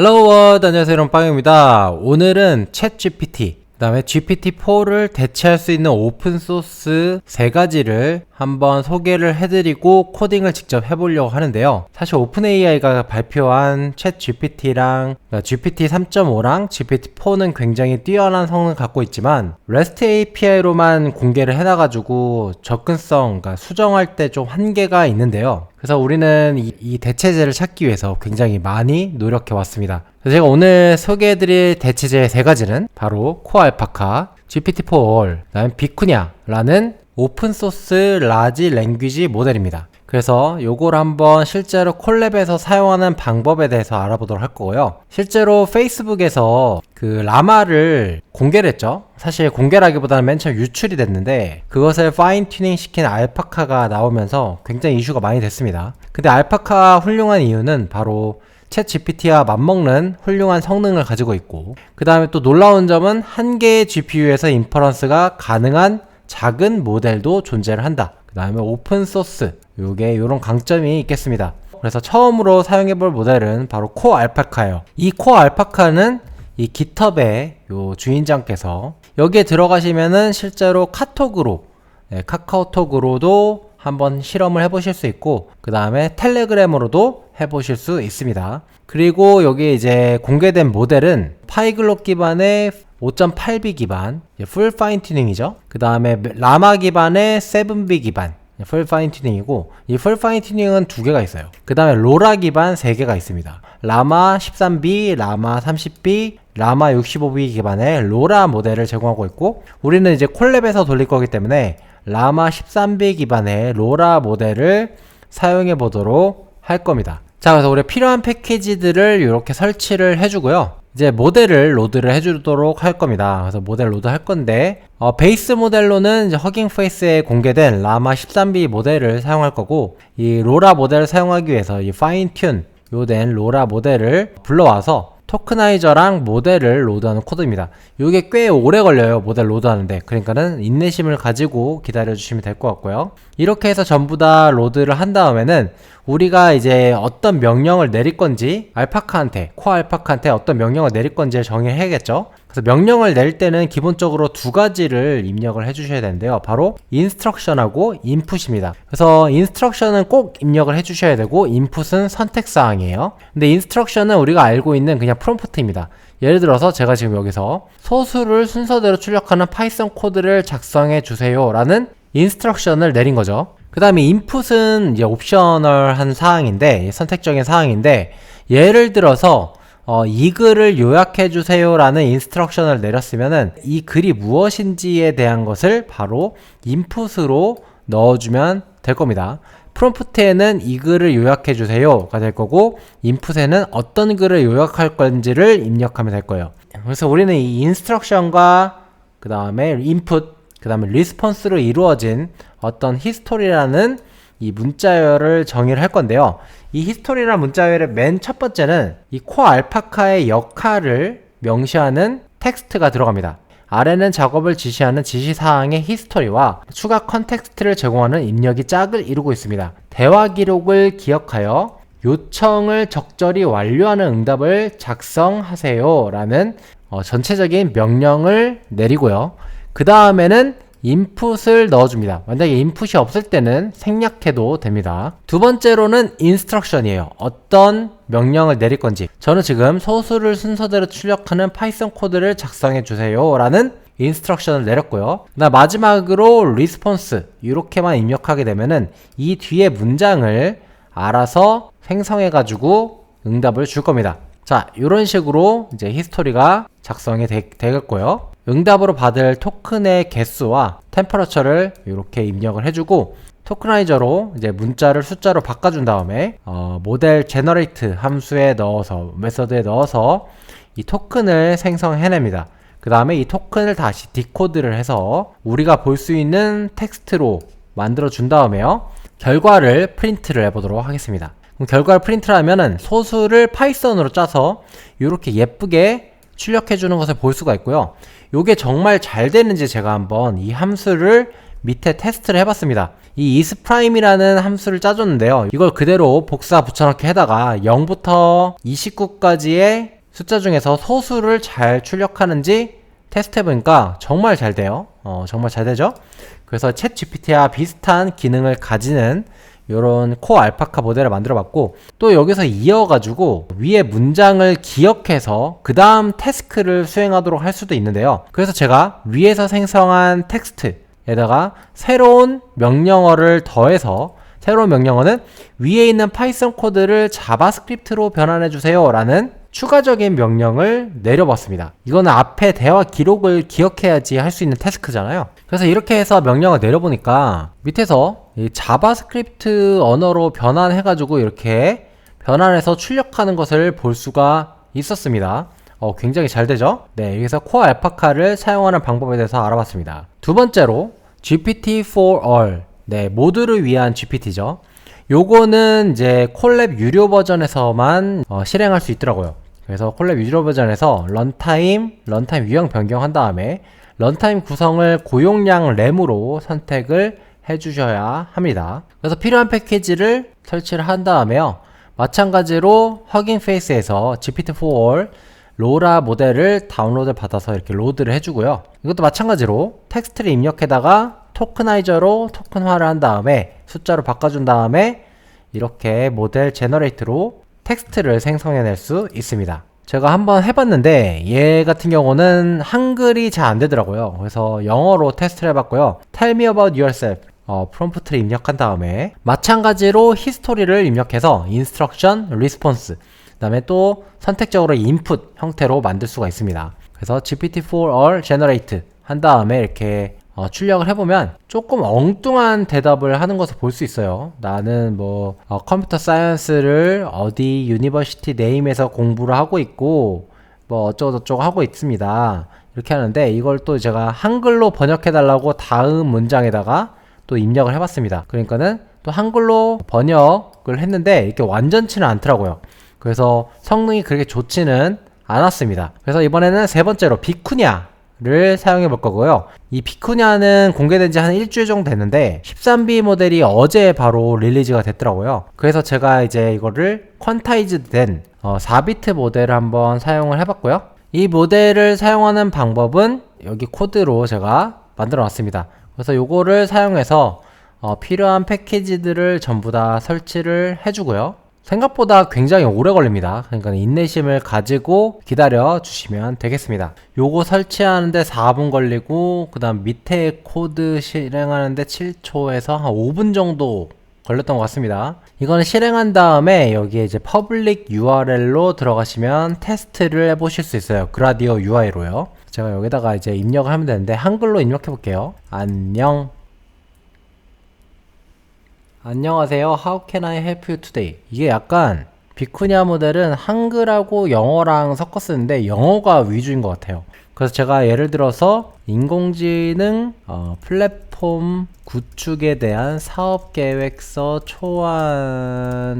헬로우 월드 안녕하세요 여러분 빵입니다. 오늘은 챗 GPT 그 다음에 GPT-4를 대체할 수 있는 오픈소스 세 가지를 한번 소개를 해드리고 코딩을 직접 해보려고 하는데요. 사실 오픈AI가 발표한 챗 GPT랑 GPT 3.5랑 GPT-4는 굉장히 뛰어난 성능을 갖고 있지만 REST API로만 공개를 해놔가지고 접근성, 그러니까 수정할 때 좀 한계가 있는데요. 그래서 우리는 이, 이 대체제를 찾기 위해서 굉장히 많이 노력해 왔습니다. 제가 오늘 소개해드릴 대체제 세 가지는 바로 코알파카, GPT-4 그다음에 비쿠냐라는 오픈소스 라지 랭귀지 모델입니다. 그래서 요걸 한번 실제로 콜랩에서 사용하는 방법에 대해서 알아보도록 할 거고요. 실제로 페이스북에서 그 라마를 공개를 했죠. 사실 공개라기보다는 맨 처음 유출이 됐는데 그것을 파인 튜닝 시킨 알파카가 나오면서 굉장히 이슈가 많이 됐습니다. 근데 알파카 훌륭한 이유는 바로 챗 GPT와 맞먹는 훌륭한 성능을 가지고 있고 그 다음에 또 놀라운 점은 한 개의 GPU에서 인퍼런스가 가능한 작은 모델도 존재를 한다. 그 다음에 오픈 소스 요게 요런 강점이 있겠습니다. 그래서 처음으로 사용해 볼 모델은 바로 코 알파카예요. 이 코 알파카는 이 깃허브의 요 주인장께서 여기에 들어가시면은 실제로 카톡으로 네, 카카오톡으로도 한번 실험을 해보실 수 있고 그 다음에 텔레그램으로도 해보실 수 있습니다. 그리고 여기 이제 공개된 모델은 파이글록 기반의 5.8B 기반 풀 파인 튜닝이죠. 그 다음에 라마 기반의 7B 기반 풀 파인 튜닝이고 이풀 파인 튜닝은 두 개가 있어요. 그 다음에 로라 기반 세 개가 있습니다. 라마 13B, 라마 30B, 라마 65B 기반의 로라 모델을 제공하고 있고 우리는 이제 콜랩에서 돌릴 거기 때문에 라마 13B 기반의 로라 모델을 사용해 보도록 할 겁니다. 자, 그래서 우리 필요한 패키지들을 이렇게 설치를 해주고요. 이제 모델을 로드를 해주도록 할 겁니다. 그래서 모델 로드 할 건데, 어, 베이스 모델로는 이제 허깅 페이스에 공개된 라마 13B 모델을 사용할 거고, 이 로라 모델을 사용하기 위해서 이 파인 튠, 요된 로라 모델을 불러와서 토크나이저랑 모델을 로드하는 코드입니다. 이게 꽤 오래 걸려요. 모델 로드하는데. 그러니까는 인내심을 가지고 기다려 주시면 될 것 같고요. 이렇게 해서 전부 다 로드를 한 다음에는 우리가 이제 어떤 명령을 내릴 건지 알파카한테, 코 알파카한테 어떤 명령을 내릴 건지 정의해야겠죠. 그래서 명령을 낼 때는 기본적으로 두 가지를 입력을 해주셔야 되는데요. 바로 인스트럭션하고 인풋입니다. 그래서 인스트럭션은 꼭 입력을 해주셔야 되고 인풋은 선택사항이에요. 근데 인스트럭션은 우리가 알고 있는 그냥 프롬프트입니다. 예를 들어서 제가 지금 여기서 소수를 순서대로 출력하는 파이썬 코드를 작성해 주세요 라는 인스트럭션을 내린 거죠. 그 다음에 인풋은 이제 옵셔널한 사항인데 선택적인 사항인데 예를 들어서 어, 이 글을 요약해 주세요라는 인스트럭션을 내렸으면은 이 글이 무엇인지에 대한 것을 바로 인풋으로 넣어주면 될 겁니다. 프롬프트에는 이 글을 요약해 주세요가 될 거고 인풋에는 어떤 글을 요약할 건지를 입력하면 될 거예요. 그래서 우리는 이 인스트럭션과 그 다음에 인풋, 그 다음에 리스폰스로 이루어진 어떤 히스토리라는 이 문자열을 정의를 할 건데요. 이 히스토리라는 문자열의 맨 첫 번째는 이 코 알파카의 역할을 명시하는 텍스트가 들어갑니다. 아래는 작업을 지시하는 지시사항의 히스토리와 추가 컨텍스트를 제공하는 입력이 짝을 이루고 있습니다. 대화 기록을 기억하여 요청을 적절히 완료하는 응답을 작성하세요 라는 어, 전체적인 명령을 내리고요. 그 다음에는 인풋을 넣어줍니다. 만약에 인풋이 없을 때는 생략해도 됩니다. 두 번째로는 인스트럭션이에요. 어떤 명령을 내릴 건지. 저는 지금 소수를 순서대로 출력하는 파이썬 코드를 작성해 주세요. 라는 인스트럭션을 내렸고요. 나 마지막으로 리스폰스 이렇게만 입력하게 되면은 이 뒤에 문장을 알아서 생성해 가지고 응답을 줄 겁니다. 자, 이런 식으로 이제 히스토리가 작성이 되, 되겠고요. 응답으로 받을 토큰의 개수와 템퍼러처를 이렇게 입력을 해주고 토크나이저로 이제 문자를 숫자로 바꿔준 다음에 어, 모델 제너레이트 함수에 넣어서 메서드에 넣어서 이 토큰을 생성해냅니다. 그 다음에 이 토큰을 다시 디코드를 해서 우리가 볼 수 있는 텍스트로 만들어 준 다음에요. 결과를 프린트를 해보도록 하겠습니다. 결과를 프린트를 하면은 소수를 파이썬으로 짜서 이렇게 예쁘게 출력해 주는 것을 볼 수가 있고요. 요게 정말 잘 되는지 제가 한번 이 함수를 밑에 테스트를 해봤습니다. 이 isPrime이라는 함수를 짜줬는데요. 이걸 그대로 복사 붙여넣기 해다가 0부터 29까지의 숫자 중에서 소수를 잘 출력하는지 테스트 해보니까 정말 잘 돼요. 어, 정말 잘 되죠? 그래서 챗 GPT와 비슷한 기능을 가지는 이런 코 알파카 모델을 만들어 봤고 또 여기서 이어가지고 위에 문장을 기억해서 그 다음 태스크를 수행하도록 할 수도 있는데요. 그래서 제가 위에서 생성한 텍스트에다가 새로운 명령어를 더해서 새로운 명령어는 위에 있는 파이썬 코드를 자바스크립트로 변환해 주세요 라는 추가적인 명령을 내려봤습니다. 이거는 앞에 대화 기록을 기억해야지 할 수 있는 태스크잖아요. 그래서 이렇게 해서 명령을 내려보니까 밑에서 이 자바스크립트 언어로 변환해가지고 이렇게 변환해서 출력하는 것을 볼 수가 있었습니다. 어, 굉장히 잘 되죠? 네, 여기서 코어 알파카를 사용하는 방법에 대해서 알아봤습니다. 두 번째로 GPT for all. 네, 모두를 위한 GPT죠. 요거는 이제 콜랩 유료 버전에서만 어, 실행할 수 있더라고요. 그래서 콜랩 유료 버전에서 런타임, 런타임 유형 변경한 다음에 런타임 구성을 고용량 램으로 선택을 해주셔야 합니다. 그래서 필요한 패키지를 설치를 한 다음에요. 마찬가지로 확인 페이스에서 GPT-4 로라 모델을 다운로드 받아서 이렇게 로드를 해주고요. 이것도 마찬가지로 텍스트를 입력해다가 토크나이저로 토큰화를 한 다음에 숫자로 바꿔준 다음에 이렇게 모델 제너레이트로 텍스트를 생성해낼 수 있습니다. 제가 한번 해봤는데 얘 같은 경우는 한글이 잘 안 되더라고요. 그래서 영어로 테스트를 해봤고요. Tell me about yourself. 어, 프롬프트를 입력한 다음에 마찬가지로 히스토리를 입력해서 instruction, response 그 다음에 또 선택적으로 input 형태로 만들 수가 있습니다. 그래서 GPT-4 or generate 한 다음에 이렇게 어, 출력을 해보면 조금 엉뚱한 대답을 하는 것을 볼 수 있어요. 나는 뭐 어, 컴퓨터 사이언스를 어디 유니버시티 네임에서 공부를 하고 있고 뭐 어쩌고저쩌고 하고 있습니다. 이렇게 하는데 이걸 또 제가 한글로 번역해 달라고 다음 문장에다가 또 입력을 해봤습니다. 그러니까는 또 한글로 번역을 했는데 이렇게 완전치는 않더라고요. 그래서 성능이 그렇게 좋지는 않았습니다. 그래서 이번에는 세 번째로 비쿠냐를 사용해 볼 거고요. 이 비쿠냐는 공개된 지 한 일주일 정도 됐는데 13B 모델이 어제 바로 릴리즈가 됐더라고요. 그래서 제가 이제 이거를 퀀타이즈 된 어, 4비트 모델을 한번 사용을 해봤고요. 이 모델을 사용하는 방법은 여기 코드로 제가 만들어 놨습니다. 그래서 요거를 사용해서 어, 필요한 패키지들을 전부 다 설치를 해주고요. 생각보다 굉장히 오래 걸립니다. 그러니까 인내심을 가지고 기다려 주시면 되겠습니다. 요거 설치하는데 4분 걸리고 그 다음 밑에 코드 실행하는데 7초에서 한 5분 정도 걸렸던 것 같습니다. 이거는 실행한 다음에 여기에 이제 public URL로 들어가시면 테스트를 해보실 수 있어요. 그라디오 UI로요. 제가 여기다가 이제 입력을 하면 되는데 한글로 입력해 볼게요. 안녕. 안녕하세요. How can I help you today? 이게 약간 비쿠냐 모델은 한글하고 영어랑 섞어 쓰는데 영어가 위주인 것 같아요. 그래서 제가 예를 들어서 인공지능 어, 플랫 폼 구축에 대한 사업 계획서 초안을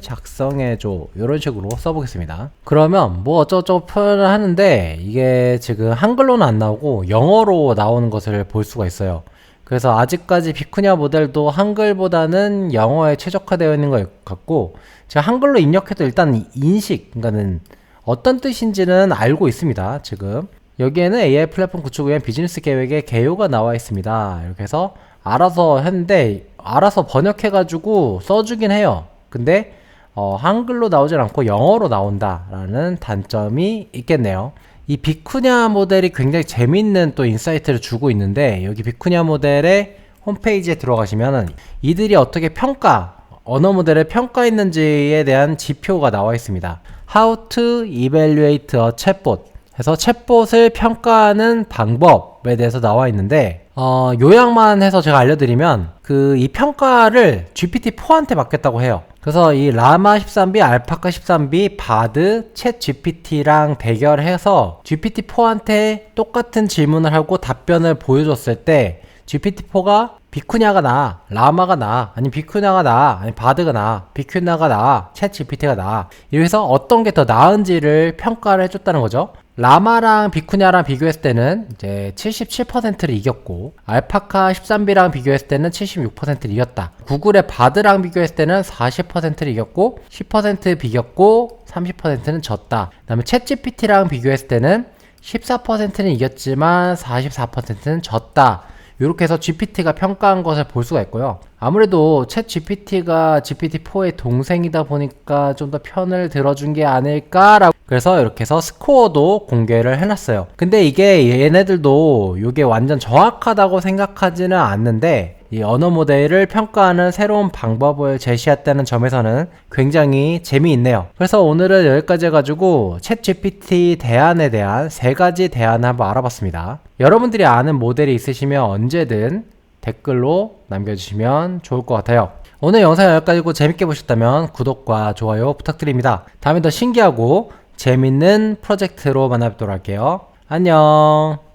작성해줘 이런 식으로 써보겠습니다. 그러면 뭐 어쩌고저쩌고 표현을 하는데 이게 지금 한글로는 안 나오고 영어로 나오는 것을 볼 수가 있어요. 그래서 아직까지 비쿠냐 모델도 한글보다는 영어에 최적화되어 있는 것 같고 제가 한글로 입력해도 일단 인식, 그러니까는 어떤 뜻인지는 알고 있습니다. 지금 여기에는 AI 플랫폼 구축 위한 비즈니스 계획의 개요가 나와 있습니다. 이렇게 해서 알아서 했는데 알아서 번역해가지고 써주긴 해요. 근데 어, 한글로 나오질 않고 영어로 나온다라는 단점이 있겠네요. 이 비쿠냐 모델이 굉장히 재밌는 또 인사이트를 주고 있는데 여기 비쿠냐 모델의 홈페이지에 들어가시면은 이들이 어떻게 평가 언어 모델을 평가했는지에 대한 지표가 나와 있습니다. How to evaluate a chatbot 해서 챗봇을 평가하는 방법에 대해서 나와 있는데 어, 요약만 해서 제가 알려드리면 그 이 평가를 GPT-4한테 맡겼다고 해요. 그래서 이 라마 13B, 알파카 13B, 바드, 챗 GPT랑 대결해서 GPT-4한테 똑같은 질문을 하고 답변을 보여줬을 때 GPT-4가 비쿠냐가 나, 라마가 나, 아니 비쿠냐가 나, 아니 바드가 나, 비쿠냐가 나, 챗 GPT가 나. 이래서 어떤 게 더 나은지를 평가를 해줬다는 거죠. 라마랑 비쿠냐랑 비교했을 때는 이제 77%를 이겼고 알파카 13B랑 비교했을 때는 76%를 이겼다. 구글의 바드랑 비교했을 때는 40%를 이겼고 10% 비겼고 30%는 졌다. 그다음에 챗 GPT랑 비교했을 때는 14%는 이겼지만 44%는 졌다. 이렇게 해서 GPT가 평가한 것을 볼 수가 있고요. 아무래도 챗 GPT가 GPT-4의 동생이다 보니까 좀 더 편을 들어준 게 아닐까라고 그래서 이렇게 해서 스코어도 공개를 해놨어요. 근데 이게 얘네들도 이게 완전 정확하다고 생각하지는 않는데 이 언어 모델을 평가하는 새로운 방법을 제시했다는 점에서는 굉장히 재미있네요. 그래서 오늘은 여기까지 해가지고 챗 GPT 대안에 대한 세 가지 대안을 한번 알아봤습니다. 여러분들이 아는 모델이 있으시면 언제든 댓글로 남겨주시면 좋을 것 같아요. 오늘 영상 여기까지고 재밌게 보셨다면 구독과 좋아요 부탁드립니다. 다음에 더 신기하고 재밌는 프로젝트로 만나뵙도록 할게요. 안녕.